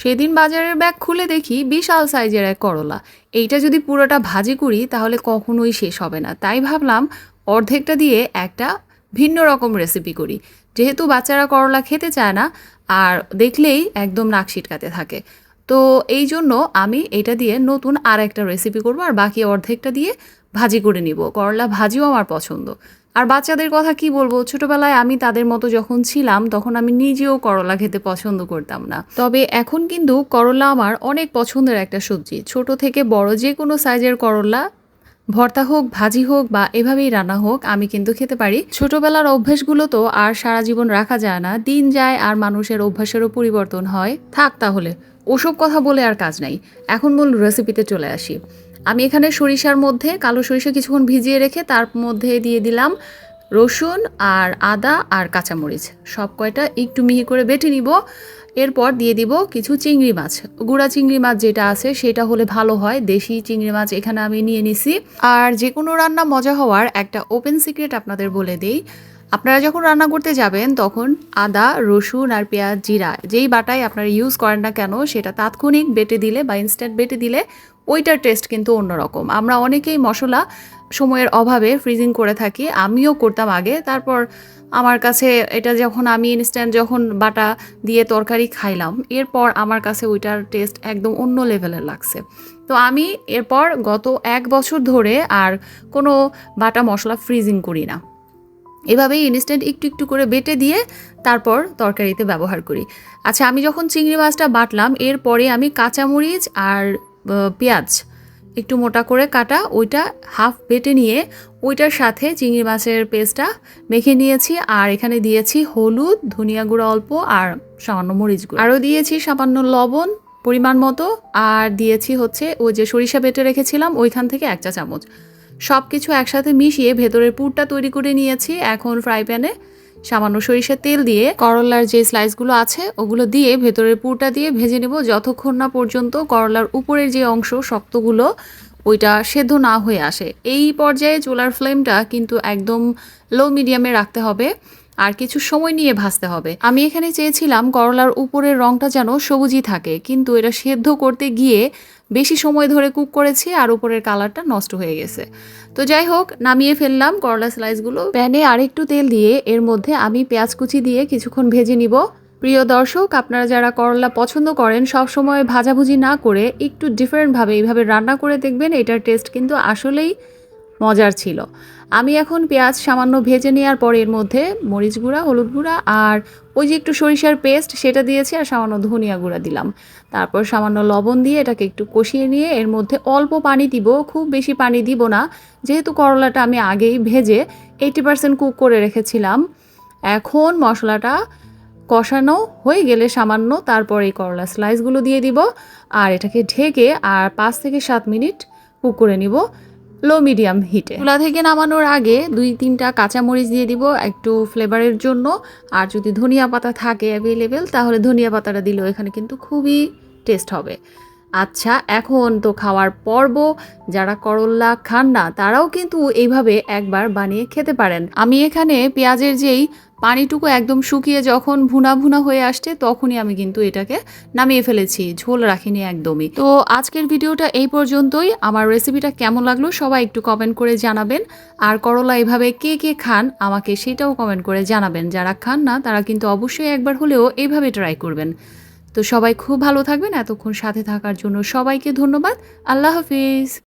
সেদিন বাজারের ব্যাগ খুলে দেখি বিশাল সাইজের এক করলা। এইটা যদি পুরোটা ভাজি করি, তাহলে কখনোই শেষ হবে না। তাই ভাবলাম, অর্ধেকটা দিয়ে একটা ভিন্ন রকম রেসিপি করি। যেহেতু বাচ্চারা করলা খেতে চায় না, আর দেখলেই একদম নাক ছিটকাতে থাকে। তো এই জন্য আমি এটা দিয়ে নতুন আর একটা রেসিপি করব আর বাকি অর্ধেকটা দিয়ে ভাজি করে নিব। করলা ভাজিও আমার পছন্দ। আর বাচ্চাদের কথা কি বলব? ছোটবেলায় আমি তাদের মতো যখন ছিলাম, তখন আমি নিজেও করলা খেতে পছন্দ করতাম না। তবে এখন কিন্তু করলা আমার অনেক পছন্দের একটা সবজি। ছোট থেকে বড় যে কোনো সাইজের করলা ভর্তা হোক, ভাজি হোক বা এভাবেই রান্না হোক, আমি কিন্তু খেতে পারি। ছোটবেলার অভ্যাসগুলো তো আর সারা জীবন রাখা যায় না। দিন যায় আর মানুষের অভ্যাসেরও পরিবর্তন হয়। থাক তাহলে, ওসব কথা বলে আর কাজ নাই। এখন মূল রেসিপিতে চলে আসি। আমি এখানে সরিষার মধ্যে কালো সরিষা কিছুক্ষণ ভিজিয়ে রেখে তার মধ্যে দিয়ে দিলাম রসুন আর আদা আর কাঁচামরিচ। সব কয়টা একটু মিহি করে বেটে নিব। এরপর দিয়ে দিব কিছু চিংড়ি মাছ। গুঁড়া চিংড়ি মাছ যেটা আছে সেটা হলে ভালো হয়। দেশি চিংড়ি মাছ এখানে আমি নিয়ে নিছি। আর যে কোনো রান্না মজা হওয়ার একটা ওপেন সিক্রেট আপনাদের বলে দেই। আপনারা যখন রান্না করতে যাবেন, তখন আদা, রসুন আর পেঁয়াজ জিরা যেই বাটাই আপনারা ইউজ করেন না কেন, সেটা তাৎক্ষণিক বেটে দিলে বা ইনস্ট্যান্ট বেটে দিলে ওইটার টেস্ট কিন্তু অন্যরকম। আমরা অনেকেই মশলা সময়ের অভাবে ফ্রিজিং করে থাকি, আমিও করতাম আগে। তারপর আমার কাছে এটা যখন আমি ইনস্ট্যান্ট যখন বাটা দিয়ে তরকারি খাইলাম, এরপর আমার কাছে ওইটার টেস্ট একদম অন্য লেভেলের লাগছে। তো আমি এরপর গত এক বছর ধরে আর কোনো বাটা মশলা ফ্রিজিং করি না। এভাবেই ইনস্ট্যান্ট একটু একটু করে বেটে দিয়ে তারপর তরকারিতে ব্যবহার করি। আচ্ছা আমি যখন চিংড়ি মাছটা বাটলাম, এরপরে আমি কাঁচামরিচ আর পেঁয়াজ একটু মোটা করে কাটা, ওইটা হাফ বেটে নিয়ে ওইটার সাথে চিংড়ি মাছের পেস্টটা মেখে নিয়েছি। আর এখানে দিয়েছি হলুদ, ধনিয়া গুঁড়ো অল্প আর সামান্য মরিচ গুঁড়ো। আরও দিয়েছি সামান্য লবণ পরিমাণ মতো। আর দিয়েছি হচ্ছে ওই যে সরিষা বেটে রেখেছিলাম, ওইখান থেকে এক চা চামচ সব কিছু একসাথে মিশিয়ে ভেতরের পুরটা তৈরি করে নিয়েছি এখন ফ্রাই প্যানে। সামান্য সরিষার তেল দিয়ে করলার যে স্লাইসগুলো আছে, ওগুলো দিয়ে ভেতরের পুরটা দিয়ে ভেজে নেব যতক্ষণ না পর্যন্ত করলার উপরের যে অংশ শক্তগুলো ওইটা সেদ্ধ না হয়ে আসে। এই পর্যায়ে চুলার ফ্লেমটা কিন্তু একদম লো মিডিয়ামে রাখতে হবে আর কিছু সময় নিয়ে ভাজতে হবে। আমি এখানে চেয়েছিলাম করলার উপরের রংটা যেন সবুজই থাকে, কিন্তু এটা সেদ্ধ করতে গিয়ে বেশি সময় ধরে কুক করেছি আর উপরের কালারটা নষ্ট হয়ে গেছে। তো যাই হোক, নামিয়ে ফেললাম করলা স্লাইসগুলো। প্যানে আরেকটু তেল দিয়ে এর মধ্যে আমি পেঁয়াজ কুচি দিয়ে কিছুক্ষণ ভেজে নিব। প্রিয় দর্শক, আপনারা যারা করলা পছন্দ করেন সব সময় ভাজাভুজি না করে একটু ডিফারেন্টভাবে এইভাবে রান্না করে দেখবেন, এটার টেস্ট কিন্তু আসলেই মজার ছিল। আমি এখন পেঁয়াজ সামান্য ভেজে নেওয়ার পর এর মধ্যে মরিচ গুঁড়া, হলুদ গুঁড়া আর ওই যে একটু সরিষার পেস্ট সেটা দিয়েছি আর সামান্য ধনিয়া গুঁড়া দিলাম। তারপর সামান্য লবণ দিয়ে এটাকে একটু কষিয়ে নিয়ে এর মধ্যে অল্প পানি দিব, খুব বেশি পানি দিব না। যেহেতু করলাটা আমি আগেই ভেজে এইটি পার্সেন্ট কুক করে রেখেছিলাম। এখন মশলাটা কষানো হয়ে গেলে সামান্য তারপর এই করলা স্লাইসগুলো দিয়ে দিব আর এটাকে ঢেকে আর পাঁচ থেকে সাত মিনিট কুক করে নিব। লো মিডিয়াম হিটে। চুলা থেকে নামানোর আগে দুই, তিনটা কাঁচামরিচ দিয়ে দিব একটু ফ্লেভারের জন্য। আর যদি ধনিয়া পাতা থাকে অ্যাভেলেবেল তাহলে ধনিয়া পাতাটা দিলেও এখানে কিন্তু খুবই টেস্ট হবে। আচ্ছা এখন তো খাওয়ার পর্ব। যারা করল্লা খান না, তারাও কিন্তু এইভাবে একবার বানিয়ে খেতে পারেন। আমি এখানে পেঁয়াজের যেই পানিটুকু একদম শুকিয়ে যখন ভুনা ভুনা হয়ে আসছে, তখনই আমি কিন্তু এটাকে নামিয়ে ফেলেছি, ঝোল রাখিনি একদমই। তো আজকের ভিডিওটা এই পর্যন্তই। আমার রেসিপিটা কেমন লাগল সবাই একটু কমেন্ট করে জানাবেন। আর করলা এভাবে কে কে খান আমাকে সেটাও কমেন্ট করে জানাবেন। যারা খান না, তারা কিন্তু অবশ্যই একবার হলেও এইভাবে ট্রাই করবেন। তো সবাই খুব ভালো থাকবেন। এতক্ষণ সাথে থাকার জন্য সবাইকে ধন্যবাদ। আল্লাহ হাফিজ।